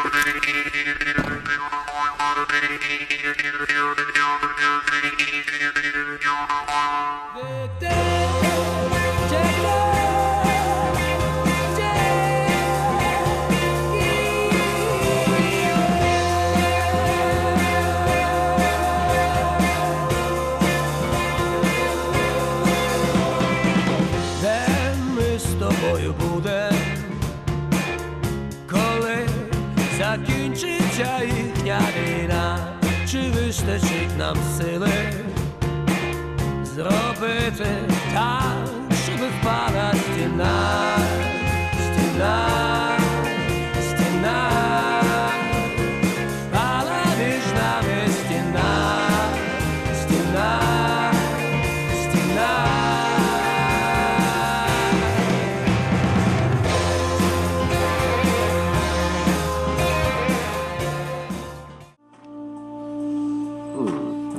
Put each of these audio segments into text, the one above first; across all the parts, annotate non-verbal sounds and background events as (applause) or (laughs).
Thank you. Закінчиться їхня війна, чи вистачить нам сили зробити так,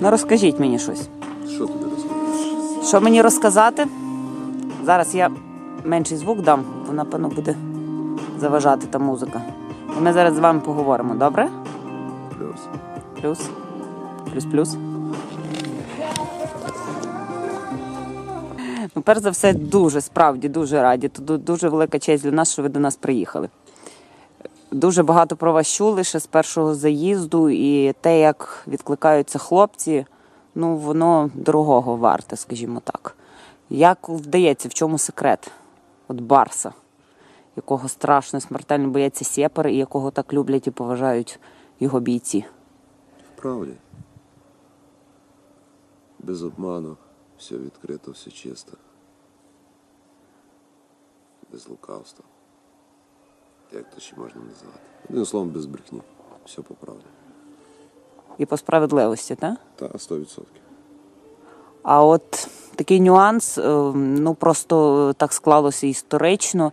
Ну розкажіть мені щось. Що тобі розповідати? Що мені розказати? Зараз я менший звук дам, бо напевно буде заважати та музика. І ми зараз з вами поговоримо, добре? Плюс. Плюс. Плюс-плюс. Ну, перш за все, дуже справді дуже раді. Тут дуже велика честь для нас, що ви до нас приїхали. Дуже багато про вас чули ще з першого заїзду, і те, як відкликаються хлопці, ну воно дорогого варте, скажімо так. Як вдається, в чому секрет? От Барса, якого страшно смертельно бояться сєпари, і якого так люблять і поважають його бійці. Правді. Без обману, все відкрито, все чисто. Без лукавства. Як то ще можна назвати? Одним словом, без брехні. Все по правді. І по справедливості, так? Та 100%. А от такий нюанс, е, ну просто так склалося історично.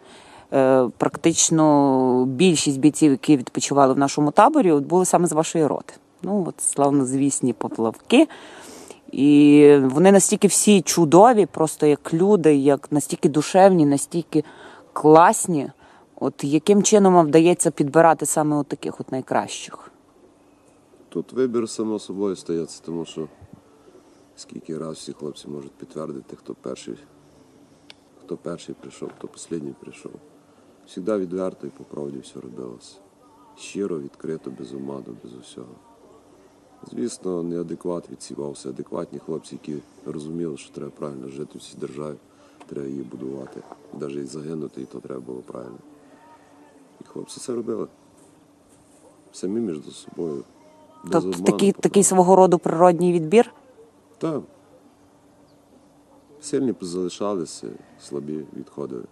Е, Практично більшість бійців, які відпочивали в нашому таборі, от були саме з вашої роти. Ну, от славнозвісні поплавки. І вони настільки всі чудові, просто як люди, як настільки душевні, настільки класні. От яким чином вам вдається підбирати саме от таких от найкращих? Тут вибір само собою стається, тому що скільки раз всі хлопці можуть підтвердити, хто перший, хто перший прийшов, хто останній прийшов. Всігда відверто і по правді все робилося. Щиро, відкрито, без омаду, без усього. Звісно, неадекват відсівався. Адекватні хлопці, які розуміли, що треба правильно жити в цій державі, треба її будувати. Навіть загинути, і то треба було правильно. І хлопці це робили. Самі між собою. без Тобто обману, такий, такий свого роду природній відбір? Так. Сильні залишалися, слабі відходили.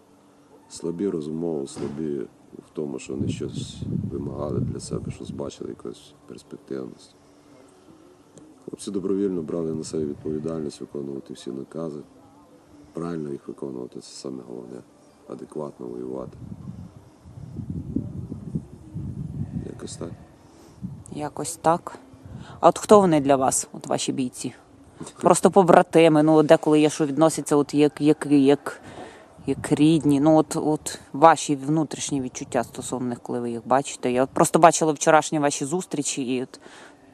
Слабі розумово, слабі в тому, що вони щось вимагали для себе, щось бачили, якусь перспективність. Хлопці добровільно брали на себе відповідальність виконувати всі накази. Правильно їх виконувати це саме головне. Адекватно воювати. Якось так. Якось так. А от хто вони для вас, от ваші бійці? Просто побратими, ну от деколи є, що відносяться от як, як, як, як рідні. Ну от, от ваші внутрішні відчуття стосовно них, коли ви їх бачите. Я от просто бачила вчорашні ваші зустрічі, і от,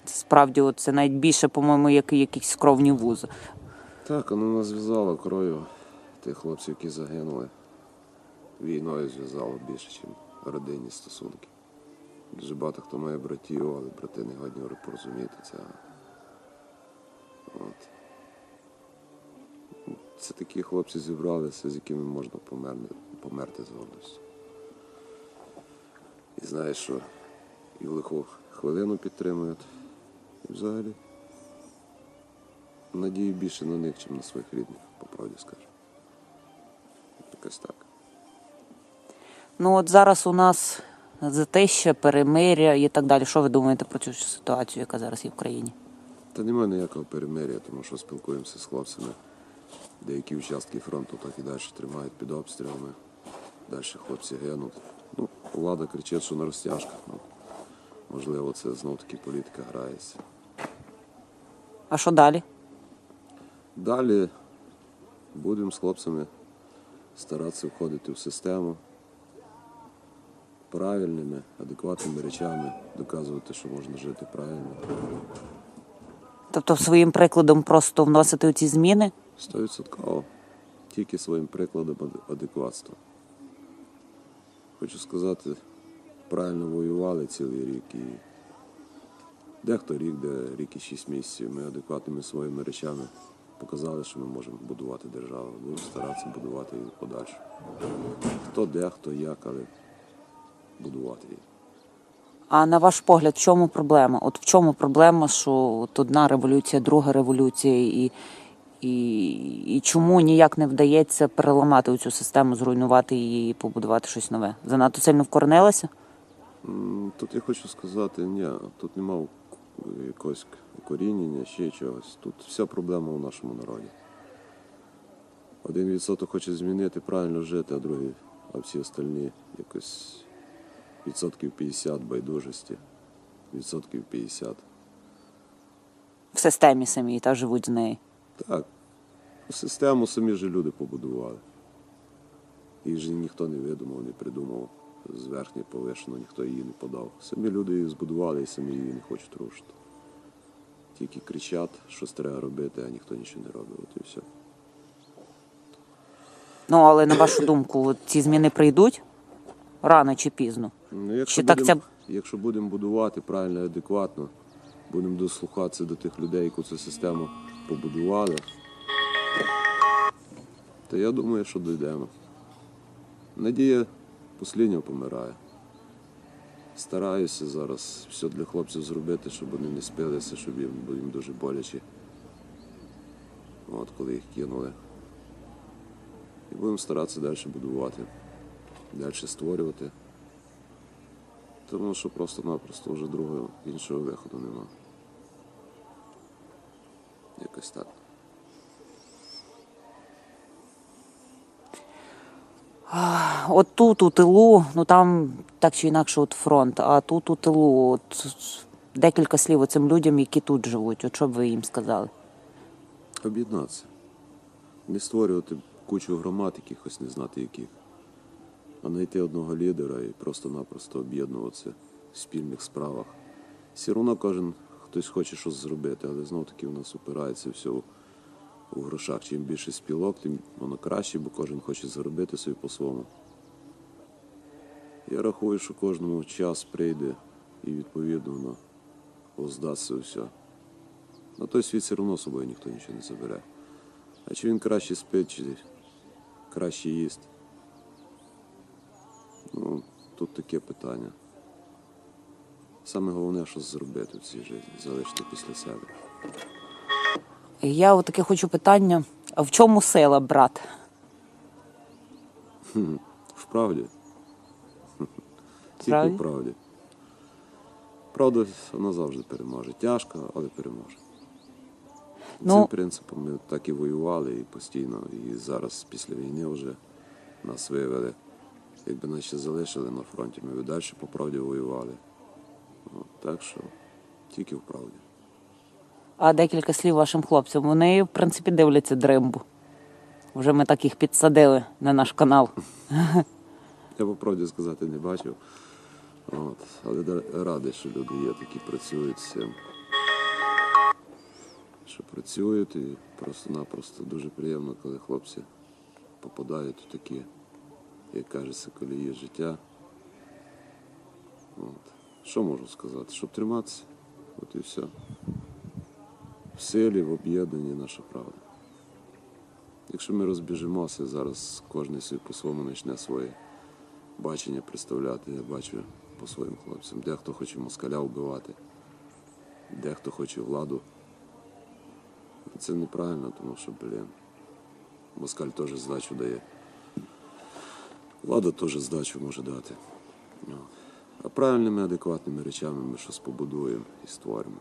справді от, це навіть більше, по-моєму, як якісь кровні вузи. Так, воно нас зв'язало кров'ю тих хлопців, які загинули. Війною зв'язало більше, ніж родинні стосунки. Дуже багато хто має братів, але брати не годні порозуміти це. От. Це такі хлопці зібралися, з якими можна померти, померти з гордостю. І знаєш, що і в лиху хвилину підтримують, і взагалі надію більше на них, ніж на своїх рідних, по правді скажу. Якось так. Ну от зараз у нас затища, перемиря і так далі. Що ви думаєте про цю ситуацію, яка зараз є в країні? Та немає ніякого перемир'я, тому що спілкуємося з хлопцями. Деякі участки фронту так і далі тримають під обстрілами. Далі хлопці гинуть. Ну, влада кричить, що на розтяжках. Ну, можливо, це знов таки політика грається. А що далі? Далі будемо з хлопцями старатися входити в систему. Правильними, адекватними речами, доказувати, що можна жити правильно. Тобто своїм прикладом просто вносити ці зміни? Стовідсотково. Тільки своїм прикладом адекватства. Хочу сказати, правильно воювали цілий рік і дехто рік, де рік і шість місяців. Ми адекватними своїми речами показали, що ми можемо будувати державу. Будемо старатися будувати її подальше. Хто де, хто як, але будувати. А на ваш погляд, в чому проблема? От в чому проблема, що от одна революція, друга революція, і, і, і чому ніяк не вдається переламати цю систему, зруйнувати її і побудувати щось нове? Занадто сильно вкоренилася? Тут я хочу сказати, ні, тут нема якогось коріння, ще чогось. Тут вся проблема у нашому народі. Один відсоток хоче змінити, правильно жити, а другий, а всі остальні якось відсотків 50 байдужості, відсотків 50. В системі самій та живуть з нею. Так, систему самі ж люди побудували. Їх же ніхто не видумав, не придумав зверхнє повишено, ніхто її не подав. Самі люди її збудували і самі її не хочуть рушити. Тільки кричать, щось треба робити, а ніхто нічого не робить. От і все. Ну, але на вашу думку, ці зміни прийдуть рано чи пізно? Ну, якщо, Чи так ця- якщо будемо будувати правильно адекватно, будемо дослухатися до тих людей, які цю систему побудували, то я думаю, що дійдемо. Надія послідня помирає. Стараюся зараз все для хлопців зробити, щоб вони не спилися, щоб їм, бо їм дуже боляче. От коли їх кинули. І будемо старатися далі будувати, далі створювати. Тому що просто-напросто вже другого іншого виходу нема. Якось так. От тут у тилу, ну там так чи інакше от фронт, а тут у тилу, от декілька слів цим людям, які тут живуть. От що б ви їм сказали? Об'єднатися. Не створювати кучу громад, якихось не знати яких, а знайти одного лідера і просто-напросто об'єднуватися в спільних справах. Все одно кожен хтось хоче щось зробити, але знов таки у нас упирається все у, грошах. Чим більше спілок, тим воно краще, бо кожен хоче заробити собі по-своєму. Я рахую, що кожному час прийде і відповідно оздасться все. На той світ все одно собою ніхто нічого не забере. А чи він краще спить, чи краще їсть? Ну, тут таке питання. Саме головне, що зробити в цій житті, залишити після себе. Я таке хочу питання: а в чому сила, брат? Вправді. Тільки в правді. Правда, вона завжди переможе. Тяжко, але переможе. Ну- Цим принципом ми так і воювали і постійно. І зараз, після війни, вже нас вивели. Якби нас ще залишили на фронті, ми б далі по правді воювали. От, так що тільки в правді. А декілька слів вашим хлопцям. Вони, в принципі, дивляться дримбу. Вже ми так їх підсадили на наш канал. (laughs) Я по правді сказати не бачив. От. Але радий, що люди є, такі працюють з цим. Що працюють і просто-напросто дуже приємно, коли хлопці попадають у такі, як кажеться, колії життя. От. Що можу сказати? Щоб триматися, от і все. В силі, в об'єднанні наша правда. Якщо ми розбіжимося, зараз кожен собі по-своєму почне своє бачення представляти. Я бачу по своїм хлопцям. Дехто хоче москаля вбивати, дехто хоче владу. Це неправильно, тому що, блін, москаль теж здачу дає. Влада теж здачу може дати. Ну, А правильними, адекватними речами ми щось побудуємо і створимо.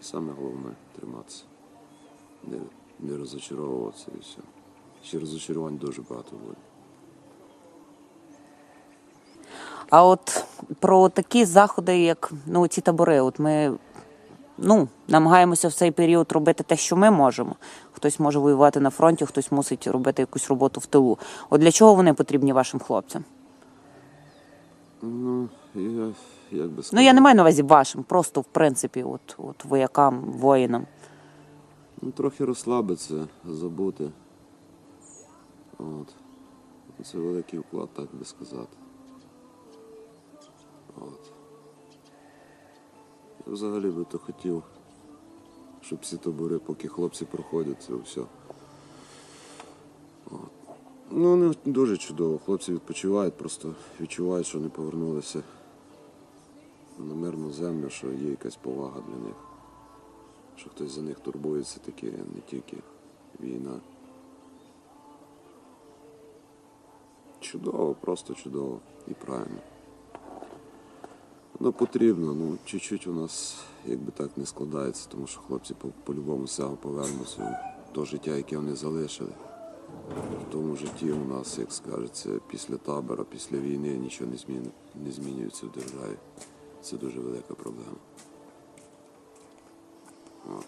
І саме головне триматися. Не, не розочаровуватися і все. Ще розочарувань дуже багато буде. А от про такі заходи, як ну, ці табори, от ми ну, намагаємося в цей період робити те, що ми можемо. Хтось може воювати на фронті, хтось мусить робити якусь роботу в тилу. От для чого вони потрібні вашим хлопцям? Ну, я, як би Ну я не маю на увазі вашим, просто в принципі, от, от воякам, воїнам. Ну, трохи розслабитися, забути. От. Це великий вклад, так би сказати. От. Я взагалі би то хотів, щоб всі табори, поки хлопці проходять, це все. От. Ну, не дуже чудово. Хлопці відпочивають, просто відчувають, що не повернулися на мирну землю, що є якась повага для них що хтось за них турбується, таке не тільки війна. Чудово, просто чудово і правильно. Ну, потрібно, ну, чуть-чуть у нас якби так не складається, тому що хлопці по- по-любому з цього повернуться в те життя, яке вони залишили. В тому житті у нас, як скажеться, після табора, після війни нічого не, змін... не змінюється в державі. Це дуже велика проблема. О,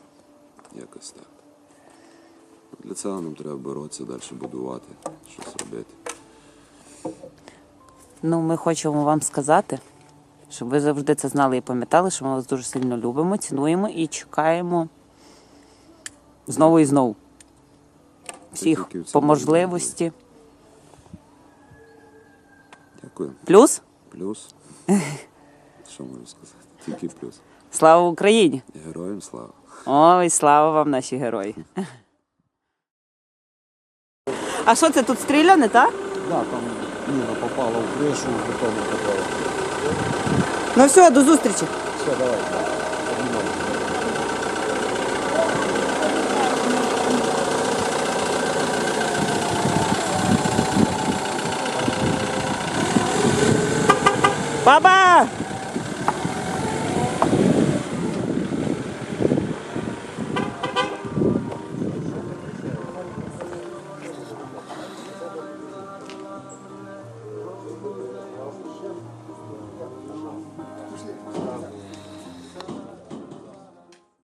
якось так. Для цього нам треба боротися, далі будувати, щось робити. Ну, ми хочемо вам сказати, щоб ви завжди це знали і пам'ятали, що ми вас дуже сильно любимо, цінуємо і чекаємо знову і знову. Всіх по можливості. Дякую. Плюс Плюс. Що можу сказати? Тільки плюс. слава Україні! Героям слава. Ой, слава вам, наші герої. А що це тут стріляне, так? Да, там міна попала в кришу, в бетону попала. Ну все, до зустрічі. Все, давай. Баба!